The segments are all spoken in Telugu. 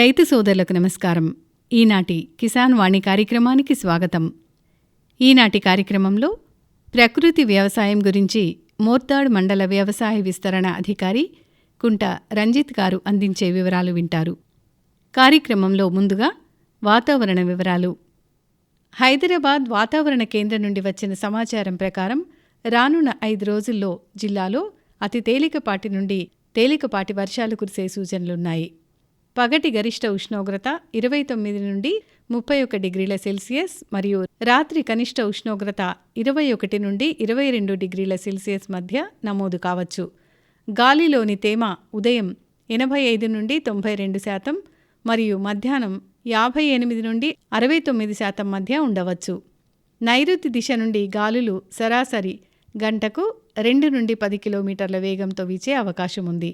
రైతు సోదరులకు నమస్కారం. ఈనాటి కిసాన్ వాణి కార్యక్రమానికి స్వాగతం. ఈనాటి కార్యక్రమంలో ప్రకృతి వ్యవసాయం గురించి మోర్తాడ్ మండల వ్యవసాయ విస్తరణ అధికారి కుంట రంజిత్ గారు అందించే వివరాలు వింటారు. కార్యక్రమంలో ముందుగా వాతావరణ వివరాలు. హైదరాబాద్ వాతావరణ కేంద్రం నుండి వచ్చిన సమాచారం ప్రకారం రానున్న ఐదు రోజుల్లో జిల్లాలో అతి తేలికపాటి నుండి తేలికపాటి వర్షాలు కురిసే సూచనలున్నాయి. పగటి గరిష్ట ఉష్ణోగ్రత ఇరవై తొమ్మిది నుండి ముప్పై ఒక డిగ్రీల సెల్సియస్ మరియు రాత్రి కనిష్ట ఉష్ణోగ్రత ఇరవై ఒకటి నుండి ఇరవై రెండు డిగ్రీల సెల్సియస్ మధ్య నమోదు కావచ్చు. గాలిలోని తేమ ఉదయం ఎనభై ఐదు నుండి తొంభై రెండు శాతం మరియు మధ్యాహ్నం యాభై ఎనిమిది నుండి అరవై తొమ్మిది శాతం మధ్య ఉండవచ్చు. నైరుతి దిశ నుండి గాలులు సరాసరి గంటకు రెండు నుండి పది కిలోమీటర్ల వేగంతో వీచే అవకాశం ఉంది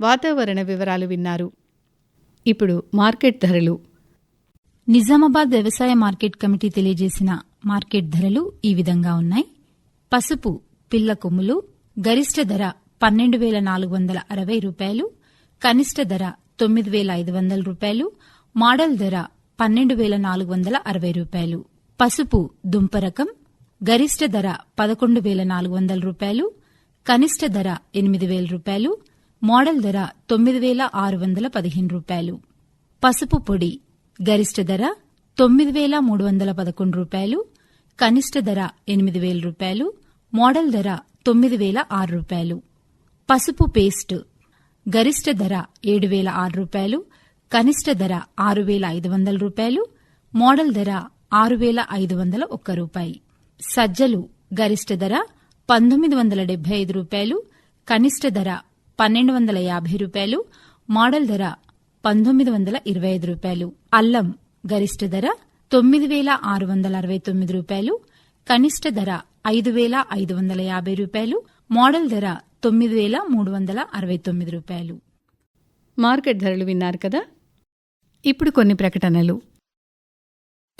వాతావరణ వివరాలు విన్నారు. ఇప్పుడు మార్కెట్ ధరలు. నిజామాబాద్ వ్యవసాయ మార్కెట్ కమిటీ తెలియజేసిన మార్కెట్ ధరలు ఈ విధంగా ఉన్నాయి. పసుపు పిల్ల కొమ్ములు గరిష్ట ధర పన్నెండు వేల నాలుగు వందల అరవై రూపాయలు కనిష్ట ధర తొమ్మిది వేల ఐదు వందల రూపాయలు మోడల్ ధర పన్నెండు వేల నాలుగు వందల అరవై రూపాయలు. పసుపు దుంప రకం గరిష్ట ధర పదకొండు వేల నాలుగు వందల రూపాయలు కనిష్ట ధర ఎనిమిది వేల రూపాయలు మోడల్ ధర తొమ్మిది వేల ఆరు వందల పదిహేను రూపాయలు. పసుపు పొడి గరిష్ట ధర తొమ్మిది వేల మూడు వందల పదకొండు రూపాయలు. కనిష్ట ధర ఎనిమిది వేల రూపాయలు. మోడల్ ధర తొమ్మిది వేల ఆరు రూపాయలు. పసుపు పేస్ట్ గరిష్ట ధర ఏడు వేల ఆరు రూపాయలు. కనిష్ట ధర ఆరు వేల ఐదు వందల రూపాయలు. మోడల్ ధర ఆరు వేల ఐదు వందల ఒక్క రూపాయి. సజ్జలు గరిష్ట ధర పంతొమ్మిది వందల డెబ్బై ఐదు రూపాయలు. కనిష్ట ధర పన్నెండు వందల యాభై రూపాయలు మోడల్ ధర పంతొమ్మిది వందల ఇరవై ఐదు రూపాయలు అల్లం గరిష్ట ధర తొమ్మిది వేల ఆరు వందల అరవై తొమ్మిది రూపాయలు కనిష్ట ధర ఐదు వేల ఐదు వందల యాభై రూపాయలు మోడల్ ధర తొమ్మిది వేల మూడు వందల అరవై తొమ్మిది రూపాయలు. మార్కెట్ ధరలు విన్నారు కదా? ఇప్పుడు కొన్ని ప్రకటనలు.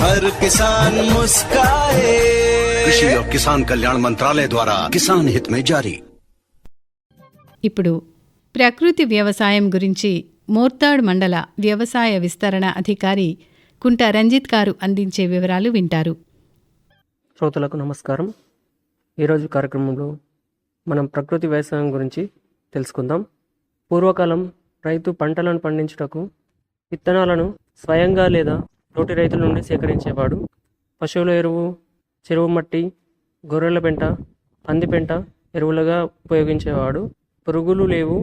हर किसान मुस्काए कृषि और किसान कल्याण मंत्रालय द्वारा किसान हित में जारी ఇప్పుడు ప్రకృతి వ్యవసాయం గురించి మోర్తాడ్ మండల వ్యవసాయ విస్తరణ అధికారి కుంట రంజిత్ గారు అందించే వివరాలు వింటారు శ్రోతలకు నమస్కారం ఈరోజు కార్యక్రమంలో మనం ప్రకృతి వ్యవసాయం గురించి తెలుసుకుందాం పూర్వకాలం రైతు పంటలను పండించుటకు విత్తనాలను స్వయంగా లేదా తోటి రైతుల నుండి సేకరించేవాడు. పశువుల ఎరువు చెరువు మట్టి గొర్రెల పెంట పంది పెంట ఎరువులుగా ఉపయోగించేవాడు. పురుగులు లేవు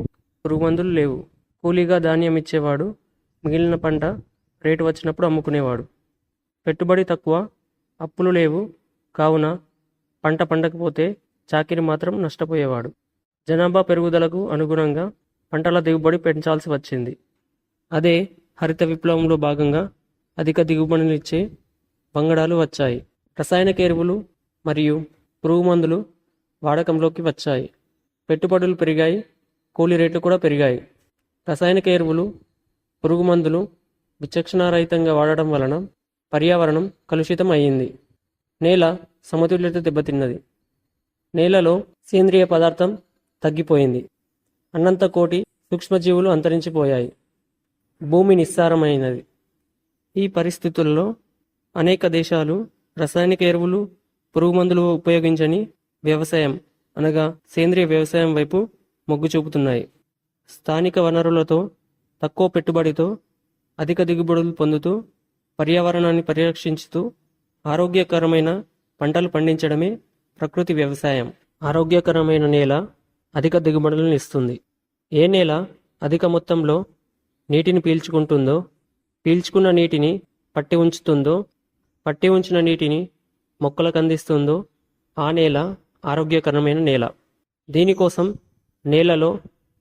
పురుగు మందులు లేవు. కూలీగా ధాన్యం ఇచ్చేవాడు. మిగిలిన పంట రేటు వచ్చినప్పుడు అమ్ముకునేవాడు. పెట్టుబడి తక్కువ అప్పులు లేవు. కావున పంట పండకపోతే చాకిరి మాత్రం నష్టపోయేవాడు. జనాభా పెరుగుదలకు అనుగుణంగా పంటల దిగుబడి పెంచాల్సి వచ్చింది. అదే హరిత విప్లవంలో భాగంగా అధిక దిగుబడినిచ్చే వంగడాలు వచ్చాయి. రసాయనిక ఎరువులు మరియు పురుగు మందులు వాడకంలోకి వచ్చాయి. పెట్టుబడులు పెరిగాయి. కూలీ రేట్లు కూడా పెరిగాయి. రసాయనిక ఎరువులు పురుగు మందులు విచక్షణారహితంగా వాడడం వలన పర్యావరణం కలుషితం అయ్యింది నేల సమతుల్యత దెబ్బతిన్నది. నేలలో సేంద్రియ పదార్థం తగ్గిపోయింది. అన్నంత కోటి సూక్ష్మజీవులు అంతరించిపోయాయి. భూమి నిస్సారమైనది. ఈ పరిస్థితుల్లో అనేక దేశాలు రసాయనిక ఎరువులు పురుగు మందులు ఉపయోగించని వ్యవసాయం అనగా సేంద్రియ వ్యవసాయం వైపు మొగ్గు చూపుతున్నాయి. స్థానిక వనరులతో తక్కువ పెట్టుబడితో అధిక దిగుబడులు పొందుతూ పర్యావరణాన్ని పరిరక్షించుతూ ఆరోగ్యకరమైన పంటలు పండించడమే ప్రకృతి వ్యవసాయం. ఆరోగ్యకరమైన నేల అధిక దిగుబడులను ఇస్తుంది. ఏ నేల అధిక మొత్తంలో నీటిని పీల్చుకుంటుందో పీల్చుకున్న నీటిని పట్టి ఉంచుతుందో పట్టి ఉంచిన నీటిని మొక్కలకు అందిస్తుందో ఆ నేల ఆరోగ్యకరమైన నేల. దీనికోసం నేలలో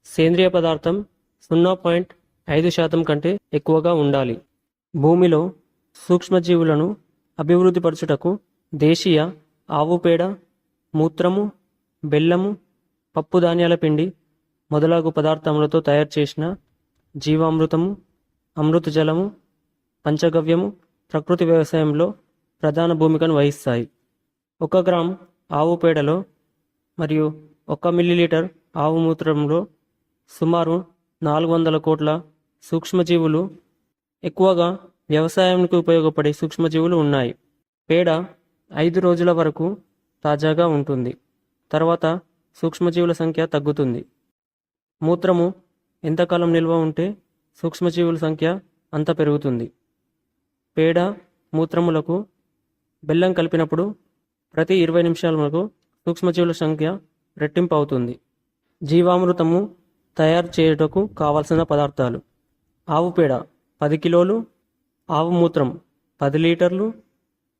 సేంద్రియ పదార్థం సున్నా పాయింట్ ఐదు శాతం కంటే ఎక్కువగా ఉండాలి. భూమిలో సూక్ష్మజీవులను అభివృద్ధి పరచుటకు దేశీయ ఆవు పేడ మూత్రము బెల్లము పప్పు ధాన్యాల పిండి మొదలగు పదార్థములతో తయారు చేసిన జీవామృతము అమృత జలము పంచగవ్యము ప్రకృతి వ్యవసాయంలో ప్రధాన భూమికను వహిస్తాయి. ఒక గ్రామ్ ఆవు పేడలో మరియు ఒక మిల్లీలీటర్ ఆవు మూత్రంలో సుమారు నాలుగు వందల కోట్ల సూక్ష్మజీవులు ఎక్కువగా వ్యవసాయానికి ఉపయోగపడే సూక్ష్మజీవులు ఉన్నాయి. పేడ ఐదు రోజుల వరకు తాజాగా ఉంటుంది. తర్వాత సూక్ష్మజీవుల సంఖ్య తగ్గుతుంది. మూత్రము ఎంతకాలం నిల్వ ఉంటే సూక్ష్మజీవుల సంఖ్య అంత పెరుగుతుంది. పేడ మూత్రములకు బెల్లం కలిపినప్పుడు ప్రతి ఇరవై నిమిషాలకు సూక్ష్మజీవుల సంఖ్య రెట్టింపు అవుతుంది జీవామృతము తయారు చేయుటకు కావలసిన పదార్థాలు. ఆవు పేడ పది కిలోలు ఆవు మూత్రం పది లీటర్లు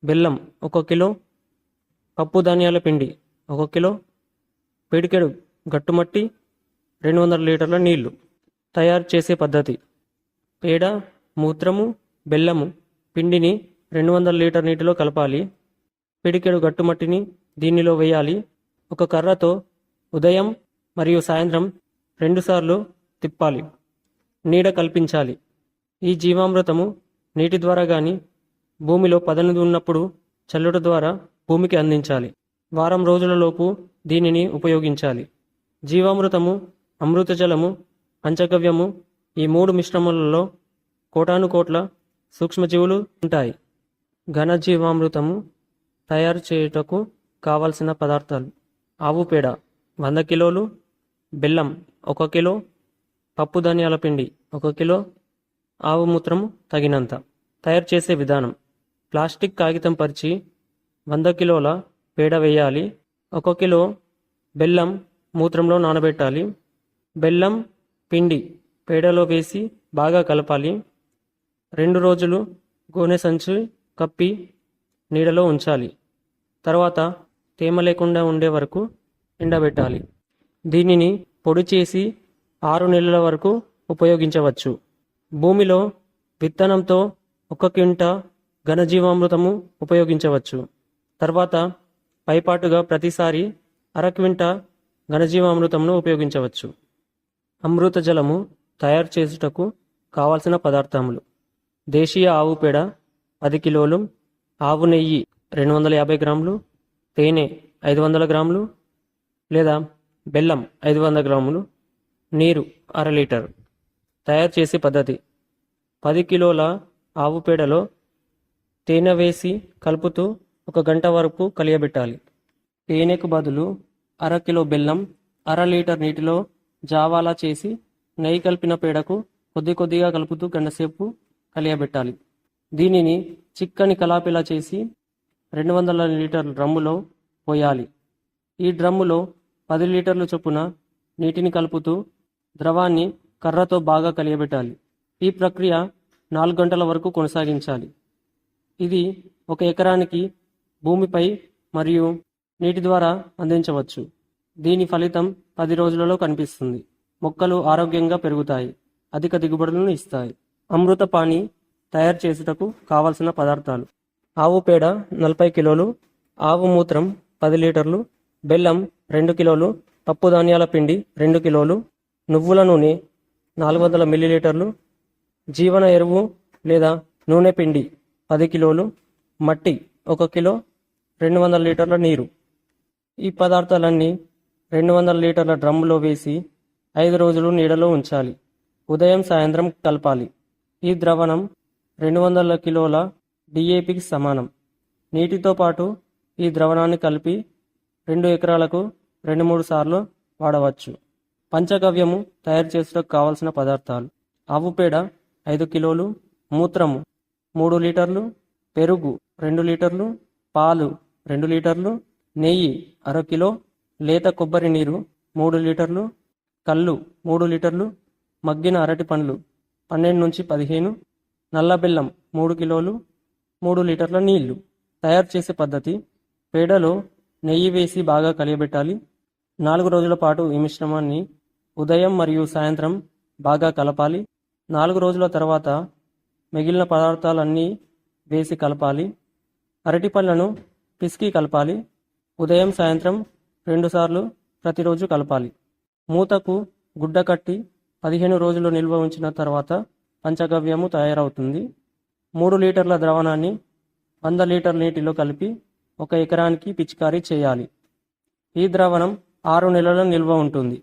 బెల్లం ఒక కిలో పప్పు ధాన్యాల పిండి ఒక కిలో పిడికెడు గట్టుమట్టి రెండు వందల లీటర్ల నీళ్ళు. తయారు చేసే పద్ధతి. పేడ మూత్రము బెల్లము పిండిని రెండు వందల లీటర్ నీటిలో కలపాలి. పిడికెడు గట్టుమట్టిని దీనిలో వేయాలి. ఒక కర్రతో ఉదయం మరియు సాయంత్రం రెండుసార్లు తిప్పాలి. నీడ కల్పించాలి. ఈ జీవామృతము నీటి ద్వారా కానీ భూమిలో పదనిది ఉన్నప్పుడు చల్లుట ద్వారా భూమికి అందించాలి. వారం రోజులలోపు దీనిని ఉపయోగించాలి. జీవామృతము అమృత జలము పంచగవ్యము ఈ మూడు మిశ్రమాలలో కోటాను కోట్ల సూక్ష్మజీవులు ఉంటాయి. ఘనజీవామృతము తయారు చేయుటకు కావలసిన పదార్థాలు. ఆవు పేడ వంద కిలోలు బెల్లం ఒక కిలో పప్పు ధాన్యాల పిండి ఒక కిలో ఆవు మూత్రము తగినంత. తయారు చేసే విధానం. ప్లాస్టిక్ కాగితం పరిచి వంద కిలోల పేడ వేయాలి. ఒక కిలో బెల్లం మూత్రంలో నానబెట్టాలి. బెల్లం పిండి పేడలో వేసి బాగా కలపాలి. రెండు రోజులు గోనె సంచి కప్పి నీడలో ఉంచాలి. తర్వాత తేమ లేకుండా ఉండే వరకు ఎండబెట్టాలి. దీనిని పొడి చేసి ఆరు నెలల వరకు ఉపయోగించవచ్చు. భూమిలో విత్తనంతో ఒక క్వింట ఘనజీవామృతము ఉపయోగించవచ్చు. తర్వాత పైపాటుగా ప్రతిసారి అర క్వింట ఘనజీవామృతమును ఉపయోగించవచ్చు. అమృత జలము తయారు చేసుటకు కావలసిన పదార్థములు. దేశీయ ఆవు పేడ పది కిలోలు ఆవు నెయ్యి రెండు వందల యాభై గ్రాములు తేనె ఐదు వందల గ్రాములు లేదా బెల్లం ఐదు వందల గ్రాములు నీరు అర లీటర్. తయారు చేసే పద్ధతి. పది కిలోల ఆవు పేడలో తేనె వేసి కలుపుతూ ఒక గంట వరకు కలియబెట్టాలి. తేనెకు బదులు అర కిలో బెల్లం అర లీటర్ నీటిలో జావాలా చేసి నెయ్యి కలిపిన పేడకు కొద్ది కొద్దిగా కలుపుతూ గంటసేపు కలియబెట్టాలి. దీనిని చిక్కని కలాపిలా చేసి రెండు వందల లీటర్ల డ్రమ్ములో పోయాలి. ఈ డ్రమ్ములో పది లీటర్ల చొప్పున నీటిని కలుపుతూ ద్రవాన్ని కర్రతో బాగా కలియబెట్టాలి. ఈ ప్రక్రియ నాలుగు గంటల వరకు కొనసాగించాలి. ఇది ఒక ఎకరానికి భూమిపై మరియు నీటి ద్వారా అందించవచ్చు. దీని ఫలితం పది రోజులలో కనిపిస్తుంది. మొక్కలు ఆరోగ్యంగా పెరుగుతాయి. అధిక దిగుబడులను ఇస్తాయి. అమృత పాణి తయారు చేసుటకు కావలసిన పదార్థాలు. ఆవు పేడ నలభై కిలోలు ఆవు మూత్రం పది లీటర్లు బెల్లం రెండు కిలోలు పప్పు ధాన్యాల పిండి రెండు కిలోలు నువ్వుల నూనె నాలుగు వందల మిల్లీలీటర్లు జీవన ఎరువు లేదా నూనె పిండి పది కిలోలు మట్టి ఒక కిలో రెండు వందల లీటర్ల నీరు. ఈ పదార్థాలన్నీ రెండు వందల లీటర్ల డ్రమ్ములో వేసి ఐదు రోజులు నీడలో ఉంచాలి. ఉదయం సాయంత్రం కలపాలి. ఈ ద్రవణం రెండు వందల కిలోల డిఏపికి సమానం. నీటితో పాటు ఈ ద్రవణాన్ని కలిపి రెండు ఎకరాలకు రెండు మూడు సార్లు వాడవచ్చు. పంచగవ్యము తయారు చేసుటకు కావలసిన పదార్థాలు. ఆవు పేడ ఐదు కిలోలు మూత్రము మూడు లీటర్లు పెరుగు రెండు లీటర్లు పాలు రెండు లీటర్లు నెయ్యి అర కిలో లేత కొబ్బరి నీరు మూడు లీటర్లు కళ్ళు మూడు లీటర్లు మగ్గిన అరటి పండ్లు పన్నెండు నుంచి పదిహేను నల్ల బెల్లం మూడు కిలోలు మూడు లీటర్ల నీళ్ళు. తయారు చేసే పద్ధతి పేడలో నెయ్యి వేసి బాగా కలియబెట్టాలి. నాలుగు రోజుల పాటు ఈ మిశ్రమాన్ని ఉదయం మరియు సాయంత్రం బాగా కలపాలి. నాలుగు రోజుల తర్వాత మిగిలిన పదార్థాలన్నీ వేసి కలపాలి. అరటి పళ్ళను పిసికి కలపాలి. ఉదయం సాయంత్రం రెండుసార్లు ప్రతిరోజు కలపాలి. మూతకు గుడ్డ కట్టి పదిహేను రోజులు నిల్వ ఉంచిన తర్వాత పంచగవ్యము తయారవుతుంది. మూడు లీటర్ల ద్రవణాన్ని వంద లీటర్ నీటిలో కలిపి ఒక ఎకరానికి పిచికారీ చేయాలి. ఈ ద్రవణం ఆరు నెలల నిల్వ ఉంటుంది.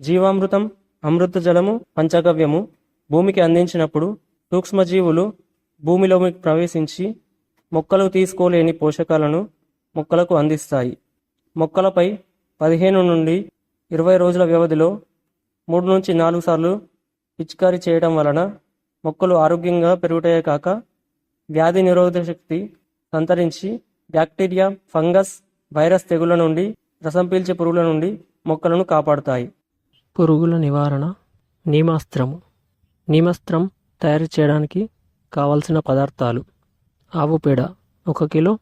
జీవామృతం అమృత జలము పంచగవ్యము భూమికి అందించినప్పుడు సూక్ష్మజీవులు భూమిలోకి ప్రవేశించి మొక్కలు తీసుకోలేని పోషకాలను మొక్కలకు అందిస్తాయి. మొక్కలపై పదిహేను నుండి ఇరవై రోజుల వ్యవధిలో మూడు నుంచి నాలుగు సార్లు పిచికారీ చేయడం వలన మొక్కలు ఆరోగ్యంగా పెరుగుతాయే కాక వ్యాధి నిరోధక శక్తి సంతరించి బ్యాక్టీరియా ఫంగస్ వైరస్ తెగుల నుండి రసం పీల్చే పురుగుల నుండి మొక్కలను కాపాడుతాయి. పురుగుల నివారణ నీమాస్త్రము. నీమాస్త్రం తయారు చేయడానికి కావలసిన పదార్థాలు. ఆవు పేడ ఒక కిలో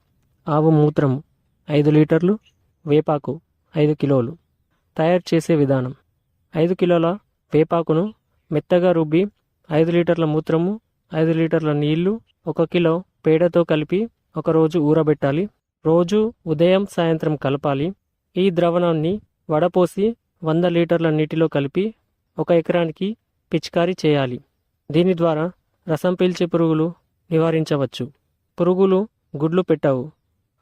ఆవు మూత్రము ఐదు లీటర్లు వేపాకు ఐదు కిలోలు. తయారు చేసే విధానం. ఐదు కిలోల వేపాకును మెత్తగా రుబ్బి ఐదు లీటర్ల మూత్రము ఐదు లీటర్ల నీళ్ళు ఒక కిలో పేడతో కలిపి ఒకరోజు ఊరబెట్టాలి. రోజు ఉదయం సాయంత్రం కలపాలి. ఈ ద్రవణాన్ని వడపోసి వంద లీటర్ల నీటిలో కలిపి ఒక ఎకరానికి పిచికారీ చేయాలి. దీని ద్వారా రసం పీల్చే పురుగులు నివారించవచ్చు. పురుగులు గుడ్లు పెట్టవు.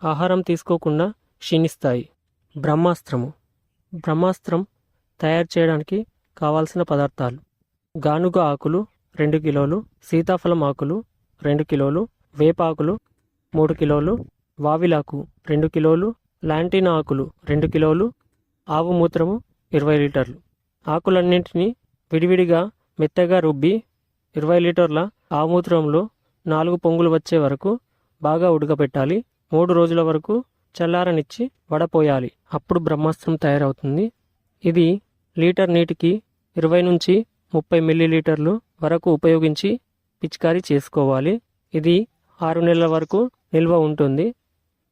ఆహారం తీసుకోకుండా క్షీణిస్తాయి. బ్రహ్మాస్త్రము. బ్రహ్మాస్త్రం తయారు చేయడానికి కావాల్సిన పదార్థాలు. గానుగ ఆకులు రెండు కిలోలు సీతాఫలం ఆకులు రెండు కిలోలు వేపాకులు మూడు కిలోలు వావిలాకు రెండు కిలోలు లాంటిన ఆకులు రెండు కిలోలు ఆవు మూత్రము ఇరవై లీటర్లు. ఆకులన్నింటినీ విడివిడిగా మెత్తగా రుబ్బి ఇరవై లీటర్ల ఆమూత్రంలో నాలుగు పొంగులు వచ్చే వరకు బాగా ఉడకబెట్టాలి మూడు రోజుల వరకు చల్లారనిచ్చి వడపోయాలి. అప్పుడు బ్రహ్మాస్త్రం తయారవుతుంది. ఇది లీటర్ నీటికి ఇరవై నుంచి ముప్పై మిల్లీలీటర్లు వరకు ఉపయోగించి పిచికారీ చేసుకోవాలి. ఇది ఆరు నెలల వరకు నిల్వ ఉంటుంది.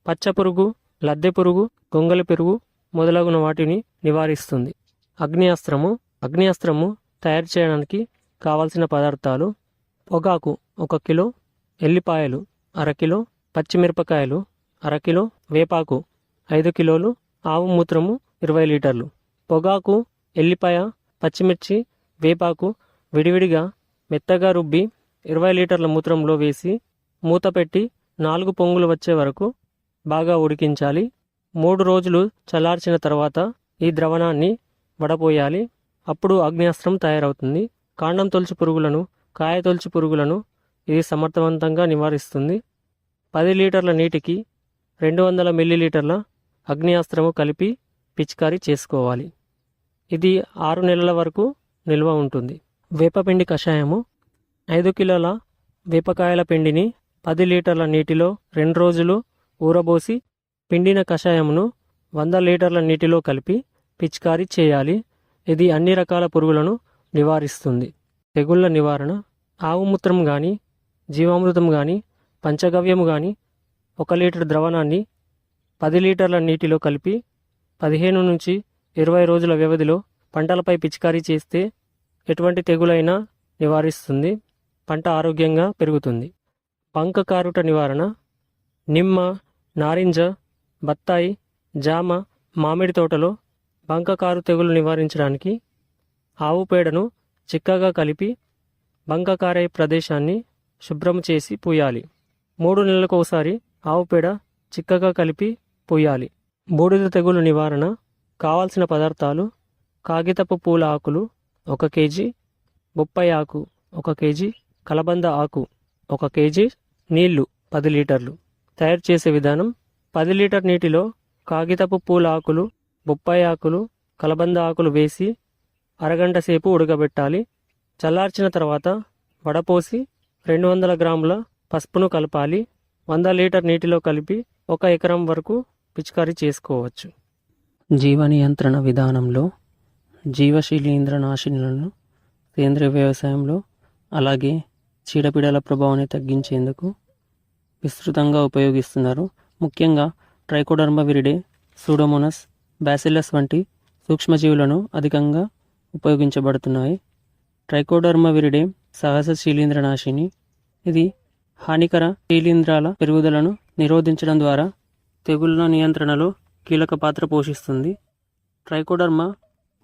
పచ్చపురుగు లద్దె పురుగు గొంగలి పెరుగు మొదలగున వాటిని నివారిస్తుంది. అగ్నియాస్త్రము. అగ్నియాస్త్రము అగ్ని అస్త్రము తయారు చేయడానికి కావలసిన పదార్థాలు పొగాకు ఒక కిలో ఎల్లిపాయలు అరకిలో పచ్చిమిరపకాయలు అరకిలో వేపాకు ఐదు కిలోలు ఆవు మూత్రము ఇరవై లీటర్లు. పొగాకు ఎల్లిపాయ పచ్చిమిర్చి వేపాకు విడివిడిగా మెత్తగా రుబ్బి ఇరవై లీటర్ల మూత్రంలో వేసి మూత పెట్టి నాలుగు పొంగులు వచ్చే వరకు బాగా ఉడికించాలి. మూడు రోజులు చల్లార్చిన తర్వాత ఈ ద్రవణాన్ని వడపోయాలి. అప్పుడు అగ్నియాస్త్రం తయారవుతుంది. కాండం తొలచి పురుగులను కాయ తొలచి పురుగులను ఇది సమర్థవంతంగా నివారిస్తుంది. పది లీటర్ల నీటికి రెండు వందల మిల్లీలీటర్ల అగ్నియాస్త్రము కలిపి పిచికారీ చేసుకోవాలి. ఇది ఆరు నెలల వరకు నిల్వ ఉంటుంది. వేపపిండి కషాయము ఐదు కిలోల వేపకాయల పిండిని పది లీటర్ల నీటిలో రెండు రోజులు ఊరబోసి పిండిన కషాయమును వంద లీటర్ల నీటిలో కలిపి పిచికారీ చేయాలి. ఇది అన్ని రకాల పురుగులను నివారిస్తుంది. తెగుళ్ళ నివారణ ఆవు మూత్రం కానీ జీవామృతం కానీ పంచగవ్యము కానీ ఒక లీటర్ ద్రవణాన్ని పది లీటర్ల నీటిలో కలిపి పదిహేను నుంచి ఇరవై రోజుల వ్యవధిలో పంటలపై పిచికారీ చేస్తే ఎటువంటి తెగులైనా నివారిస్తుంది. పంట ఆరోగ్యంగా పెరుగుతుంది. బంక కారుట నివారణ. నిమ్మ నారింజ బత్తాయి జామ మామిడి తోటలో బంక కారు తెగులు నివారించడానికి ఆవు పేడను చిక్కగా కలిపి బంక కారే ప్రదేశాన్ని శుభ్రం చేసి పూయాలి. మూడు నెలలకు ఒకసారి ఆవు పేడ చిక్కగా కలిపి పోయాలి బూడిద తెగులు నివారణ కావాల్సిన పదార్థాలు కాగితపు పూల ఆకులు ఒక కేజీ బొప్పాయి ఆకు ఒక కేజీ కలబంద ఆకు ఒక కేజీ నీళ్ళు పది లీటర్లు. తయారు చేసే విధానం పది లీటర్ నీటిలో కాగితపు పూల ఆకులు బొప్పాయి ఆకులు కలబంద ఆకులు వేసి అరగంట సేపు ఉడకబెట్టాలి. చల్లార్చిన తర్వాత వడపోసి రెండు వందల గ్రాముల పసుపును కలపాలి. వంద లీటర్ నీటిలో కలిపి ఒక ఎకరం వరకు పిచికారీ చేసుకోవచ్చు. జీవ నియంత్రణ విధానంలో జీవశీలీంద్ర నాశినులను సేంద్రియ వ్యవసాయంలో అలాగే చీడపీడల ప్రభావాన్ని తగ్గించేందుకు విస్తృతంగా ఉపయోగిస్తున్నారు. ముఖ్యంగా ట్రైకోడర్మా విరిడే సూడోమోనస్ బ్యాసిల్లస్ వంటి సూక్ష్మజీవులను అధికంగా ఉపయోగించబడుతున్నాయి. ట్రైకోడర్మా విరిడే సహజ శీలీంద్రనాశిని ఇది హానికర శీలీంధ్రాల పెరుగుదలను నిరోధించడం ద్వారా తెగుళ్ళ నియంత్రణలో కీలక పాత్ర పోషిస్తుంది. ట్రైకోడర్మా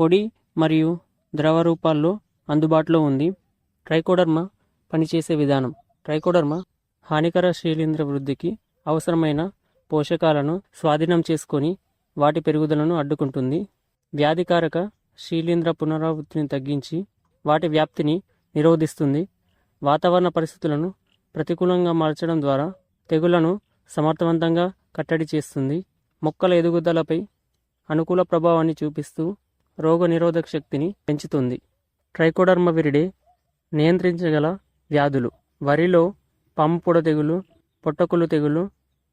పొడి మరియు ద్రవ రూపాల్లో అందుబాటులో ఉంది. ట్రైకోడర్మా పనిచేసే విధానం. ట్రైకోడర్మా హానికర శీలింద్ర వృద్ధికి అవసరమైన పోషకాలను స్వాధీనం చేసుకొని వాటి పెరుగుదలను అడ్డుకుంటుంది. వ్యాధికారక శీలింద్ర పునరావృత్తిని తగ్గించి వాటి వ్యాప్తిని నిరోధిస్తుంది. వాతావరణ పరిస్థితులను ప్రతికూలంగా మార్చడం ద్వారా తెగుళ్ళను సమర్థవంతంగా కట్టడి చేస్తుంది. మొక్కల ఎదుగుదలపై అనుకూల ప్రభావాన్ని చూపిస్తూ రోగ నిరోధక శక్తిని పెంచుతుంది. ట్రైకోడర్మ విరిడే నియంత్రించగల వ్యాధులు. వరిలో పాముపొడ తెగులు పొట్టకుళ్ళు తెగులు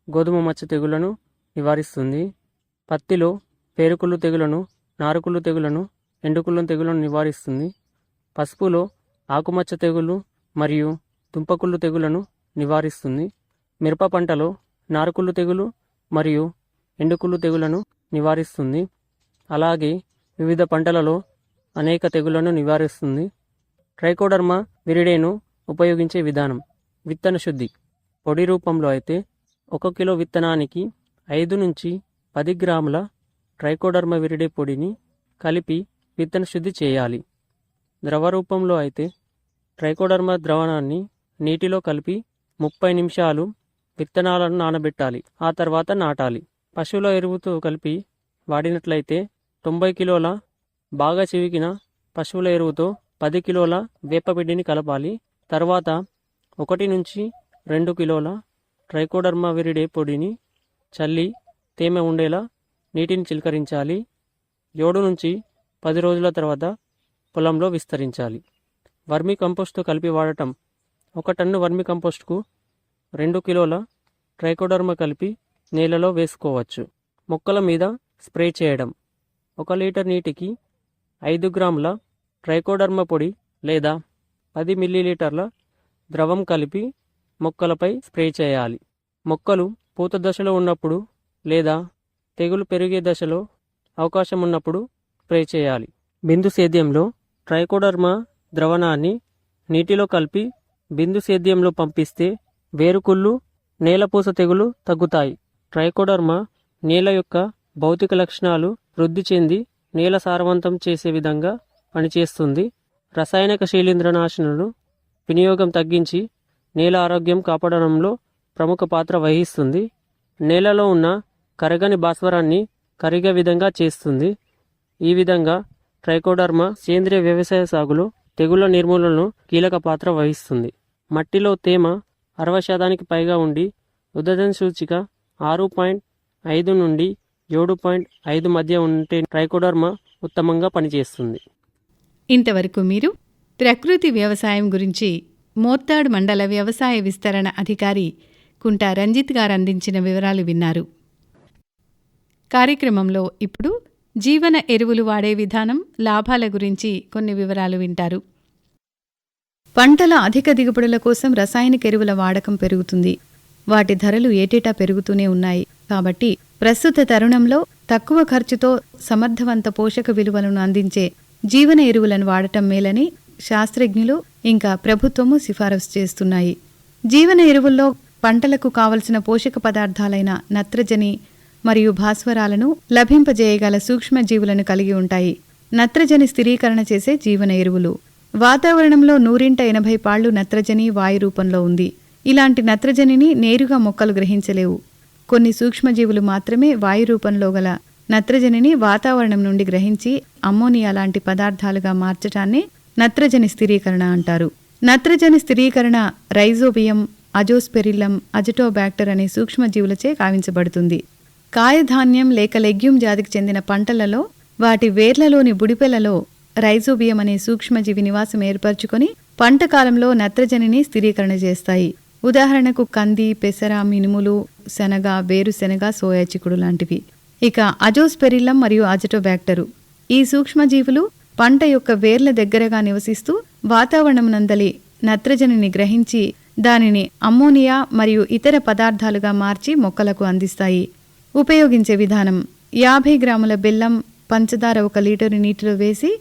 గోధుమ మచ్చ తెగులను నివారిస్తుంది. పత్తిలో పేరుకుళ్ళు తెగులను నారుకుళ్ళు తెగులను ఎండుకుళ్ళు తెగులను నివారిస్తుంది. పసుపులో ఆకుమచ్చ తెగులు మరియు తుంపకుళ్ళు తెగులను నివారిస్తుంది. మిరప పంటలో నారుకుళ్ళు తెగులు మరియు ఎండుకుళ్ళు తెగులను నివారిస్తుంది. అలాగే వివిధ పంటలలో అనేక తెగులను నివారిస్తుంది. ట్రైకోడర్మా విరిడేను ఉపయోగించే విధానం. విత్తన శుద్ధి. పొడి రూపంలో అయితే ఒక కిలో విత్తనానికి ఐదు నుంచి పది గ్రాముల ట్రైకోడర్మా విరిడే పొడిని కలిపి విత్తన శుద్ధి చేయాలి. ద్రవ రూపంలో అయితే ట్రైకోడర్మా ద్రవణాన్ని నీటిలో కలిపి ముప్పై నిమిషాలు విత్తనాలను నానబెట్టాలి. ఆ తర్వాత నాటాలి. పశువుల ఎరువుతో కలిపి వాడినట్లయితే తొంభై కిలోల బాగా చివికిన పశువుల ఎరువుతో పది కిలోల వేపపిండిని కలపాలి. తర్వాత ఒకటి నుంచి రెండు కిలోల ట్రైకోడర్మా విరిడే పొడిని చల్లి తేమ ఉండేలా నీటిని చిలకరించాలి. ఏడు నుంచి పది రోజుల తర్వాత పొలంలో విస్తరించాలి. వర్మి కంపోస్ట్తో కలిపి వాడటం ఒక టన్ను వర్మి కంపోస్ట్కు రెండు కిలోల ట్రైకోడర్మా కలిపి నేలలో వేసుకోవచ్చు. మొక్కల మీద స్ప్రే చేయడం. ఒక లీటర్ నీటికి ఐదు గ్రాముల ట్రైకోడర్మ పొడి లేదా పది మిల్లీలీటర్ల ద్రవం కలిపి మొక్కలపై స్ప్రే చేయాలి. మొక్కలు పూత దశలో ఉన్నప్పుడు లేదా తెగులు పెరిగే దశలో అవకాశం ఉన్నప్పుడు స్ప్రే చేయాలి. బిందు సేద్యంలో ట్రైకోడర్మా ద్రవణాన్ని నీటిలో కలిపి బిందు సేద్యంలో పంపిస్తే వేరుకుళ్ళు నేలపూస తెగులు తగ్గుతాయి. ట్రైకోడర్మా నేల యొక్క భౌతిక లక్షణాలు వృద్ధి చెంది నేల సారవంతం చేసే విధంగా పనిచేస్తుంది. రసాయనిక శీలింద్రనాశనను వినియోగం తగ్గించి నేల ఆరోగ్యం కాపాడడంలో ప్రముఖ పాత్ర వహిస్తుంది. నేలలో ఉన్న కరగని భాస్వరాన్ని కరిగే విధంగా చేస్తుంది. ఈ విధంగా ట్రైకోడర్మా సేంద్రియ వ్యవసాయ సాగులో తెగుళ్ళ నిర్మూలనలో కీలక పాత్ర వహిస్తుంది. మట్టిలో తేమ అరవై శాతానికి పైగా ఉండి ఉదదన సూచిక ఆరు పాయింట్ ఐదు నుండి ఏడు పాయింట్ ఐదు మధ్య ఉంటే ట్రైకోడర్మా ఉత్తమంగా పనిచేస్తుంది. ఇంతవరకు మీరు ప్రకృతి వ్యవసాయం గురించి మోర్తాడ్ మండల వ్యవసాయ విస్తరణ అధికారి కుంటా రంజిత్ గారు అందించిన వివరాలు విన్నారు. కార్యక్రమంలో ఇప్పుడు జీవన ఎరువులు వాడే విధానం లాభాల గురించి కొన్ని వివరాలు వింటారు. పంటల అధిక దిగుబడుల కోసం రసాయనిక ఎరువుల వాడకం పెరుగుతుంది. వాటి ధరలు ఏటేటా పెరుగుతూనే ఉన్నాయి. కాబట్టి ప్రస్తుత తరుణంలో తక్కువ ఖర్చుతో సమర్థవంత పోషక విలువలను అందించే జీవన ఎరువులను వాడటం మేలని శాస్త్రజ్ఞులు ఇంకా ప్రభుత్వము సిఫారసు చేస్తున్నాయి. జీవన ఎరువుల్లో పంటలకు కావలసిన పోషక పదార్థాలైన నత్రజని మరియు భాస్వరాలను లభింపజేయగల సూక్ష్మజీవులను కలిగి ఉంటాయి. నత్రజని స్థిరీకరణ చేసే జీవన ఎరువులు. వాతావరణంలో నూరింట ఎనభై పాళ్ళు నత్రజని వాయు రూపంలో ఉంది. ఇలాంటి నత్రజనిని నేరుగా మొక్కలు గ్రహించలేవు. కొన్ని సూక్ష్మజీవులు మాత్రమే వాయు రూపంలో గల నత్రజనిని వాతావరణం నుండి గ్రహించి అమ్మోనియా లాంటి పదార్థాలుగా మార్చటాన్ని నత్రజని స్థిరీకరణ అంటారు. నత్రజని స్థిరీకరణ రైజోబియం అజోస్పెరిల్లం అజటోబ్యాక్టర్ అనే సూక్ష్మజీవులచే కావించబడుతుంది. కాయధాన్యం లేక లెగ్యూమ్ జాతికి చెందిన పంటలలో వాటి వేర్లలోని బుడిపెలలో రైజోబియం అనే సూక్ష్మజీవి నివాసం ఏర్పరచుకొని పంట కాలంలో నత్రజనిని స్థిరీకరణ చేస్తాయి. ఉదాహరణకు కంది పెసర మినుములు శనగ వేరుశెనగ సోయా చిక్కుడు లాంటివి. ఇక అజోస్పెరిల్లం మరియు అజటోబ్యాక్టరు ఈ సూక్ష్మజీవులు పంట యొక్క వేర్ల దగ్గరగా నివసిస్తూ వాతావరణమునందలి నత్రజనిని గ్రహించి దానిని అమ్మోనియా మరియు ఇతర పదార్థాలుగా మార్చి మొక్కలకు అందిస్తాయి. ఉపయోగించే విధానం యాభై గ్రాముల బెల్లం పంచదార ఒక లీటరు నీటిలో వేసి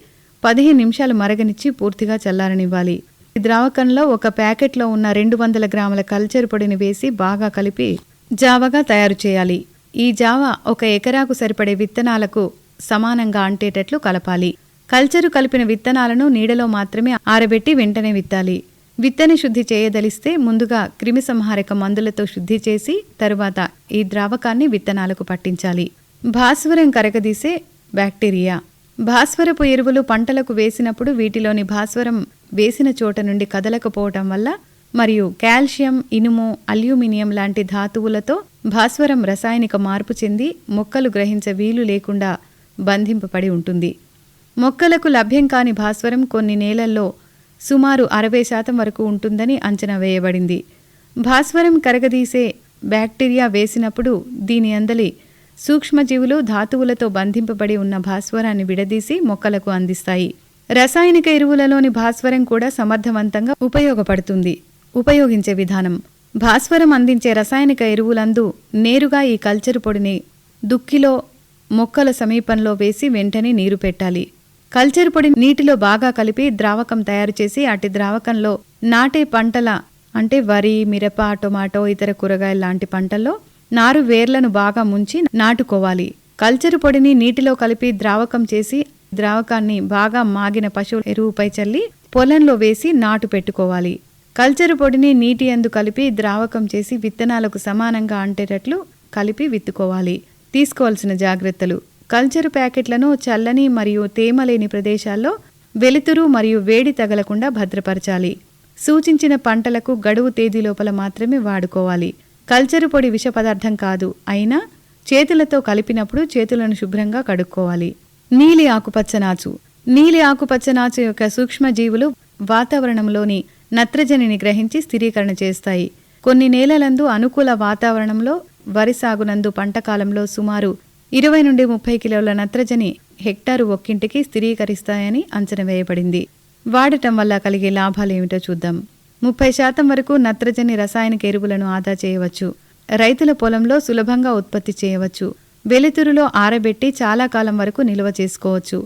పదిహేను నిమిషాలు మరగనిచ్చి పూర్తిగా చల్లారనివ్వాలి. ఈ ద్రావకంలో ఒక ప్యాకెట్లో ఉన్న రెండు వందల గ్రాముల కల్చర్ పొడిని వేసి బాగా కలిపి జావగా తయారు చేయాలి. ఈ జావ ఒక ఎకరాకు సరిపడే విత్తనాలకు సమానంగా అంటేటట్లు కలపాలి. కల్చరు కలిపిన విత్తనాలను నీడలో మాత్రమే ఆరబెట్టి వెంటనే విత్తాలి. విత్తని శుద్ధి చేయదలిస్తే ముందుగా క్రిమిసంహారక మందులతో శుద్ధి చేసి తరువాత ఈ ద్రావకాన్ని విత్తనాలకు పట్టించాలి. భాస్వరం కరగదీసే బ్యాక్టీరియా. భాస్వరపు ఎరువులు పంటలకు వేసినప్పుడు వీటిలోని భాస్వరం వేసిన చోట నుండి కదలకపోవటం వల్ల మరియు కాల్షియం ఇనుము అల్యూమినియం లాంటి ధాతువులతో భాస్వరం రసాయనిక మార్పు చెంది మొక్కలు గ్రహించ వీలు లేకుండా బంధింపబడి ఉంటుంది. మొక్కలకు లభ్యం కాని భాస్వరం కొన్ని నేలల్లో సుమారు అరవై శాతం వరకు ఉంటుందని అంచనా వేయబడింది. భాస్వరం కరగదీసే బ్యాక్టీరియా వేసినప్పుడు దీని అందలి సూక్ష్మజీవులు ధాతువులతో బంధింపబడి ఉన్న భాస్వరాన్ని విడదీసి మొక్కలకు అందిస్తాయి. రసాయనిక ఎరువులలోని భాస్వరం కూడా సమర్థవంతంగా ఉపయోగపడుతుంది. ఉపయోగించే విధానం. భాస్వరం అందించే రసాయనిక ఎరువులందు నేరుగా ఈ కల్చర్ పొడిని దుక్కిలో మొక్కల సమీపంలో వేసి వెంటనే నీరు పెట్టాలి. కల్చర్ పొడి నీటిలో బాగా కలిపి ద్రావకం తయారు చేసి అటు ద్రావకంలో నాటే పంటల అంటే వరి మిరప టొమాటో ఇతర కూరగాయల లాంటి పంటల్లో నారు వేర్లను బాగా ముంచి నాటుకోవాలి. కల్చరు పొడిని నీటిలో కలిపి ద్రావకం చేసి ద్రావకాన్ని బాగా మాగిన పశువుల ఎరువుపై చల్లి పొలంలో వేసి నాటు పెట్టుకోవాలి. కల్చరు పొడిని నీటి అందు కలిపి ద్రావకం చేసి విత్తనాలకు సమానంగా అంటేటట్లు కలిపి విత్తుకోవాలి. తీసుకోవాల్సిన జాగ్రత్తలు. కల్చరు ప్యాకెట్లను చల్లని మరియు తేమ లేని ప్రదేశాల్లో వెలుతురు మరియు వేడి తగలకుండా భద్రపరచాలి. సూచించిన పంటలకు గడువు తేదీ లోపల మాత్రమే వాడుకోవాలి. కల్చరు పొడి విష పదార్థం కాదు. అయినా చేతులతో కలిపినప్పుడు చేతులను శుభ్రంగా కడుక్కోవాలి. నీలి ఆకుపచ్చనాచు నీలి ఆకుపచ్చనాచు యొక్క సూక్ష్మజీవులు వాతావరణంలోని నత్రజనిని గ్రహించి స్థిరీకరణ చేస్తాయి. కొన్ని నేలలందు అనుకూల వాతావరణంలో వరి సాగునందు పంటకాలంలో సుమారు ఇరవై నుండి ముప్పై కిలోల నత్రజని హెక్టారు ఒక్కింటికి స్థిరీకరిస్తాయని అంచనా వేయబడింది. వాడటం వల్ల కలిగే లాభాలేమిటో చూద్దాం. ముప్పై శాతం వరకు నత్రజని రసాయనిక ఎరువులను ఆదా చేయవచ్చు. రైతుల పొలంలో సులభంగా ఉత్పత్తి చేయవచ్చు. వెలుతురులో ఆరబెట్టి చాలా కాలం వరకు నిల్వ చేసుకోవచ్చు.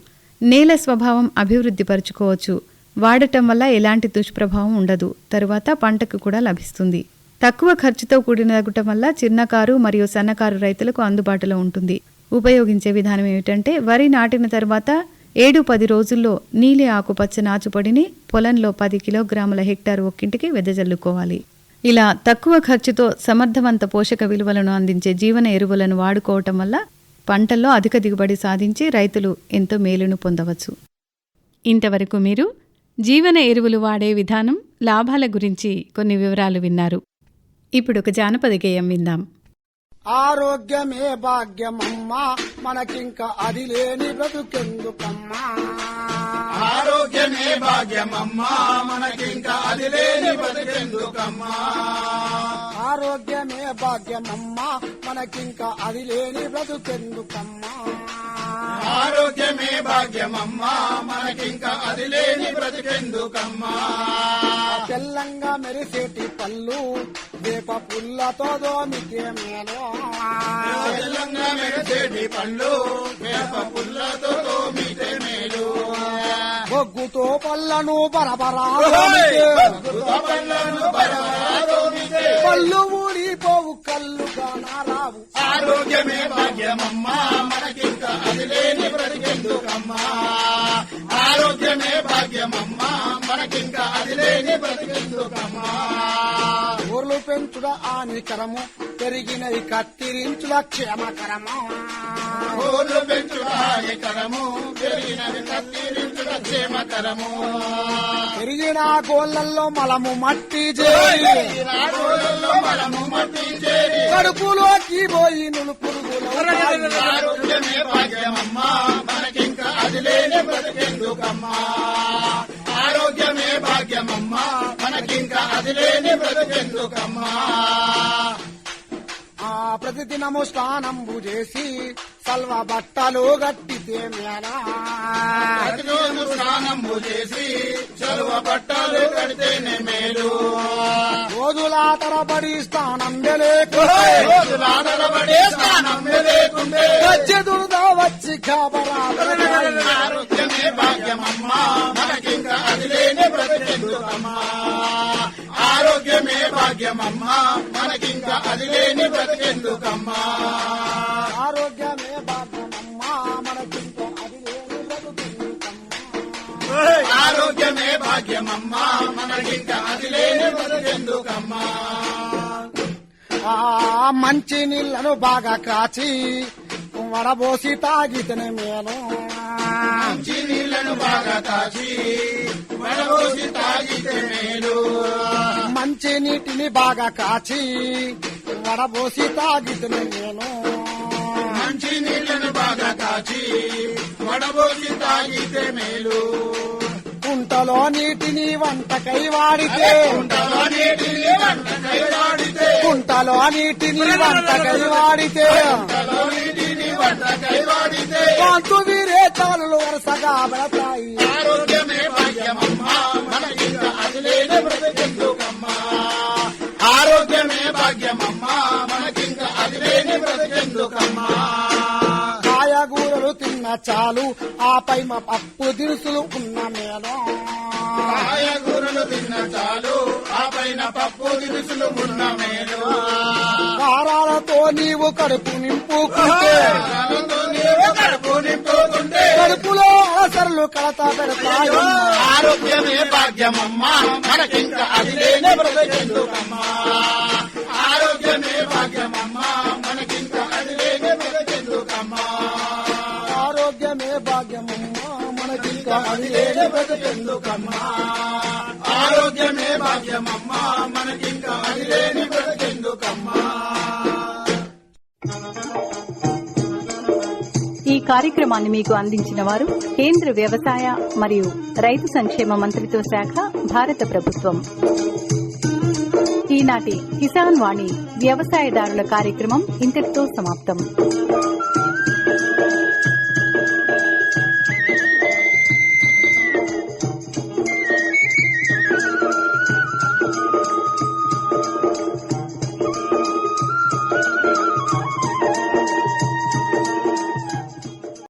నేల స్వభావం అభివృద్ధి పరుచుకోవచ్చు. వాడటం వల్ల ఎలాంటి దుష్ప్రభావం ఉండదు. తరువాత పంటకు కూడా లభిస్తుంది. తక్కువ ఖర్చుతో కూడినగటం వల్ల చిన్నకారు మరియు సన్నకారు రైతులకు అందుబాటులో ఉంటుంది. ఉపయోగించే విధానం ఏమిటంటే వరి నాటిన తర్వాత ఏడు పది రోజుల్లో నీలి ఆకుపచ్చ నాచుపొడిని పొలంలో పది కిలోగ్రాముల హెక్టార్ ఒక్కింటికి వెదజల్లుకోవాలి. ఇలా తక్కువ ఖర్చుతో సమర్థవంత పోషక విలువలను అందించే జీవన ఎరువులను వాడుకోవటం వల్ల పంటల్లో అధిక దిగుబడి సాధించి రైతులు ఎంతో మేలును పొందవచ్చు. ఇంతవరకు మీరు జీవన ఎరువులు వాడే విధానం లాభాల గురించి కొన్ని వివరాలు విన్నారు. ఇప్పుడు ఒక జానపద గేయం విందాం. ఆరోగ్యమే భాగ్యమమ్మా మనకింక అది లేని బ్రతుకెందుకమ్మా? ఆరోగ్యమే భాగ్యమమ్మా మనకింక అది లేని బతికెందుకమ్మా ఆరోగ్యమే భాగ్యమమ్మా మనకింక అది లేని బ్రతుకెందుకమ్మా? ఆరోగ్యమే భాగ్యమమ్మా మనకింక అది లేని బ్రతికెందుకమ్మా. తెల్లంగా మెరిసేటి పళ్ళు వేప పుల్లతో దోమితే మేలో. తెల్లంగా మెరిసేటి పళ్ళు వేప పుల్లతో తోమితే మేలు. బొగ్గుతో పళ్ళను బరబరా పళ్ళను బరబరా పళ్ళు ఊడిపోవు కళ్ళు కానారావు ఆరోగ్యమే భాగ్యమమ్మా లేని బ్రతికెందుకమ్మా ఆరోగ్యమే భాగ్యమమ్మా. మనకింక అది లేని బ్రతికెందుకమ్మా. ఊర్లు పెంచుడ హానికరము పెరిగినవి కత్తిరించుడ క్షేమకరము. ఊర్లు పెంచుడానికరము పెరిగినది కత్తిరించుట క్షేమకరము. పెరిగిన గోళ్ళల్లో మలము మట్టి చేరి. మనము మట్టి చేరి. కడుపులోకి పోయి నులు పురుగులు ఆరోగ్యమే భాగ్యమమ్మా. మనకింక అది లేని బ్రతికెందుకమ్మా? ఆరోగ్యమే భాగ్యమమ్మా. మనకింకా అది లేని బ్రతికెందుకమ్మా? ఆ ప్రతిదినము స్నానంబు చేసి సల్వ బట్టలు గట్టితే మేనా ప్రతిరోజు స్నానము చేసి చలువ బట్టలు కడితేనే మేలు. రోజులా తరబడి లేకుంటే గజ్జె దురద వచ్చి ఆరోగ్యమే భాగ్యమమ్మా. మనకింక అది లేని బ్రతికెందుకమ్మా ఆరోగ్యమే భాగ్యమమ్మా. మనకింక అది లేని బ్రతికెందుకమ్మా ఆరోగ్యమే ఆరోగ్యమే భాగ్యమమ్మా. మనకింక అది లేని బ్రతికెందుకమ్మా ఆ మంచి నీళ్ళను బాగా కాచి వడబోసి తాగితేనే మేను మంచి నీళ్ళను బాగా కాచి వడబోసి తాగితే మేలు. మంచి నీటిని బాగా కాచి వడబోసి తాగితేనే నేను మంచి నీళ్ళను బాగా కాచి వడబోసి తాగితే మేలు. కుంటలో నీటిని వంటకై వాడితే. కుంటలో నీటిని వంటకై వాడితే. కుంటలో నీటిని వంటకై వాడితే కాంతు వీరే చాలు వరుసగా పెడతాయి ఆరోగ్యమే భాగ్యమమ్మా మనకింక అదిలేని బ్రతికెందుకమ్మా ఆరోగ్యమే భాగ్యమమ్మా బ్రతికెందుకమ్మా. చాలు ఆపై మా పప్పు దినుసులు ఉన్న నేను కాయగూరలు తిన్న చాలు ఆ పైన పప్పు దినుసులు ఉన్న మేలు కారాలతో నీవు కడుపు నింపుకుంటే కాలంతో నీవు కడుపు నింపుకుంటే కడుపులో అసలు కడత పెడతాయి ఆరోగ్యమే భాగ్యమమ్మా మనకింక అది లేని బ్రతికెందుకమ్మా. అది ఆరోగ్యమే భాగ్యమమ్మా మనకింకా అది లేని బ్రతికెందుకమ్మా? ఈ కార్యక్రమాన్ని మీకు అందించిన వారు కేంద్ర వ్యవసాయ మరియు రైతు సంక్షేమ మంత్రిత్వ శాఖ భారత ప్రభుత్వం. ఈనాటి కిసాన్ వాణి వ్యవసాయదారుల కార్యక్రమం ఇంతటితో సమాప్తం.